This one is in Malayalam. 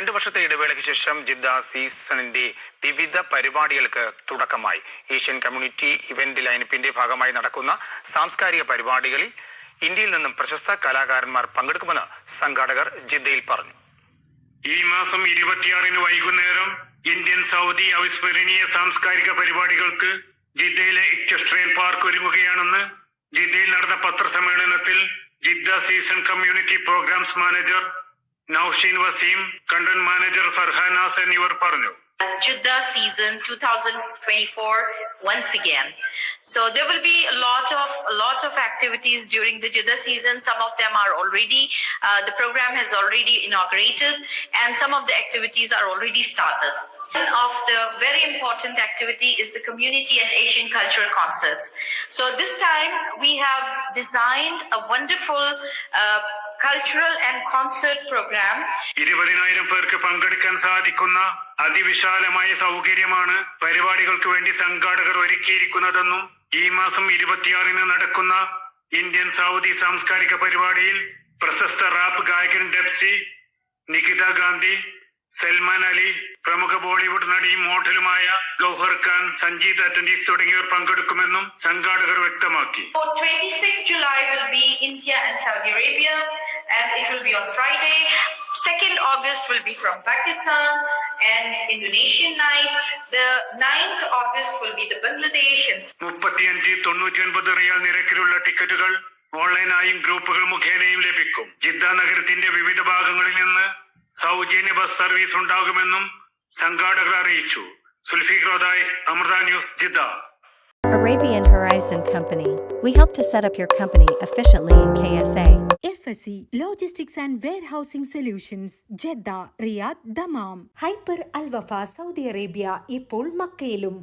രണ്ടു വർഷത്തെ ഇടവേളയ്ക്ക് ശേഷം ജിദ്ദ സീസണിന്റെ വിവിധ പരിപാടികൾക്ക് തുടക്കമായി. ഏഷ്യൻ കമ്മ്യൂണിറ്റി ഇവന്റ് ലൈനപ്പിന്റെ ഭാഗമായി നടക്കുന്ന സാംസ്കാരിക പരിപാടികളിൽ ഇന്ത്യയിൽ നിന്നും പ്രശസ്ത കലാകാരന്മാർ പങ്കെടുക്കുമെന്ന് സംഘാടകർ ജിദ്ദയിൽ പറഞ്ഞു. ഈ മാസം ഇരുപത്തിയാറിന് വൈകുന്നേരം ഇന്ത്യൻ സൗദി അവിസ്മരണീയ സാംസ്കാരിക പരിപാടികൾക്ക് ജിദ്ദയിലെ ഇക്വസ്ട്രിയൻ പാർക്ക് ഒരുങ്ങുകയാണെന്ന് ജിദ്ദയിൽ നടന്ന പത്രസമ്മേളനത്തിൽ Jeddah season community programs manager Now Shin Wasim, content manager for Hanas and your season 2024 once again. So there will be a lot of a lot of activities during the Jidda season. Some of them are already uh, the program has already inaugurated, and some of the activities are already started. One of the very important activity is the community and Asian cultural concerts. So this time we have designed a wonderful. Uh, cultural and concert program. ഇരുപതിനായിരം പേർക്ക് പങ്കെടുക്കാൻ സാധിക്കുന്ന അതിവിശാലമായ സൗകര്യമാണ് പരിപാടികൾക്ക് വേണ്ടി സംഘാടകർ ഒരുക്കിയിരിക്കുന്നതെന്നും ഈ മാസം ഇരുപത്തിയാറിന് നടക്കുന്ന ഇന്ത്യൻ സൗദി സാംസ്കാരിക പരിപാടിയിൽ പ്രശസ്ത റാപ്പ് ഗായകൻ ഡെപ്സി നികിത ഗാന്ധി സൽമാൻ അലി പ്രമുഖ ബോളിവുഡ് നടിയും മോഡലുമായ ഗൗഹർ ഖാൻ സഞ്ജീത് അറ്റൻഡീസ് തുടങ്ങിയവർ പങ്കെടുക്കുമെന്നും സംഘാടകർ വ്യക്തമാക്കി. For 26th July will be India and it will be on Friday. 2nd August will be from Pakistan and Indonesian night. The 9th August will be the Bangladesh and മുപ്പത്തിയഞ്ച് തൊണ്ണൂറ്റി ഒൻപത് റിയാൽ നിരക്കിലുള്ള ടിക്കറ്റുകൾ ഓൺലൈനായും ഗ്രൂപ്പുകൾ മുഖേനയും ലഭിക്കും ജിദ്ദ നഗരത്തിന്റെ വിവിധ ഭാഗങ്ങളിൽ നിന്ന് സൗജന്യ ബസ് സർവീസ് ഉണ്ടാകുമെന്നും സംഘാടകർ അറിയിച്ചു സുൽഫിഖ്രോദായ് Amrita news Jeddah Arabian Horizon Company. We help to set up your company efficiently in KSA. FSC Logistics and Warehousing Solutions Jeddah, Riyadh, Dammam. Hyper Al Wafa Saudi Arabia ഇപ്പോൾ മക്കയിലും